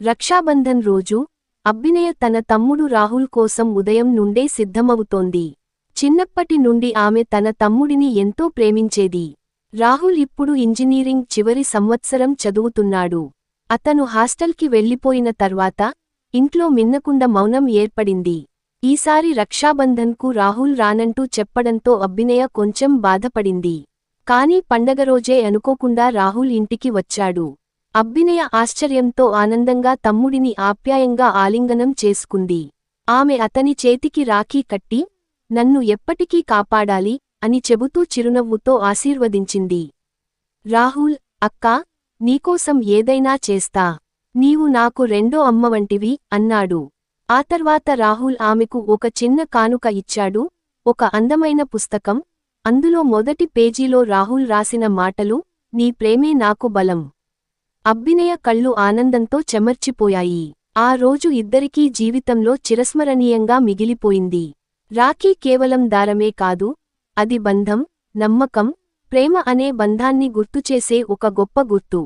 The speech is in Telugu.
రక్షాబంధన్ రోజు అబ్బినయ తన తమ్ముడు రాహుల్ కోసం ఉదయం నుండే సిద్ధమవుతోంది. చిన్నప్పటి నుండి ఆమె తన తమ్ముడిని ఎంతో ప్రేమించేది. రాహుల్ ఇప్పుడు ఇంజనీరింగ్ చివరి సంవత్సరం చదువుతున్నాడు. అతను హాస్టల్కి వెళ్ళిపోయిన తర్వాత ఇంట్లో మిన్నకుండ మౌనం ఏర్పడింది. ఈసారి రక్షాబంధన్కు రాహుల్ రానంటూ చెప్పడంతో అబ్బినయ కొంచెం బాధపడింది. కానీ పండగరోజే అనుకోకుండా రాహుల్ ఇంటికి వచ్చాడు. అబ్బినయ ఆశ్చర్యంతో ఆనందంగా తమ్ముడిని ఆప్యాయంగా ఆలింగనం చేసుకుంది. ఆమె అతని చేతికి రాఖీ కట్టి నన్ను ఎప్పటికీ కాపాడాలి అని చెబుతూ చిరునవ్వుతో ఆశీర్వదించింది. రాహుల్ అక్కా నీకోసం ఏదైనా చేస్తా. నీవు నాకు రెండో అమ్మవంటివి అన్నాడు. ఆ తర్వాత రాహుల్ ఆమెకు ఒక చిన్న కానుక ఇచ్చాడు. ఒక అందమైన పుస్తకం. అందులో మొదటి పేజీలో రాహుల్ రాసిన మాటలు నీ ప్రేమే నాకు బలం. అబ్బినయ కళ్ళు ఆనందంతో చెమర్చిపోయాయి. ఆ రోజు ఇద్దరికీ జీవితంలో చిరస్మరణీయంగా మిగిలిపోయింది. రాఖీ కేవలం దారమే కాదు అది బంధం నమ్మకం ప్రేమ అనే బంధాన్ని గుర్తుచేసే ఒక గొప్ప గుర్తు.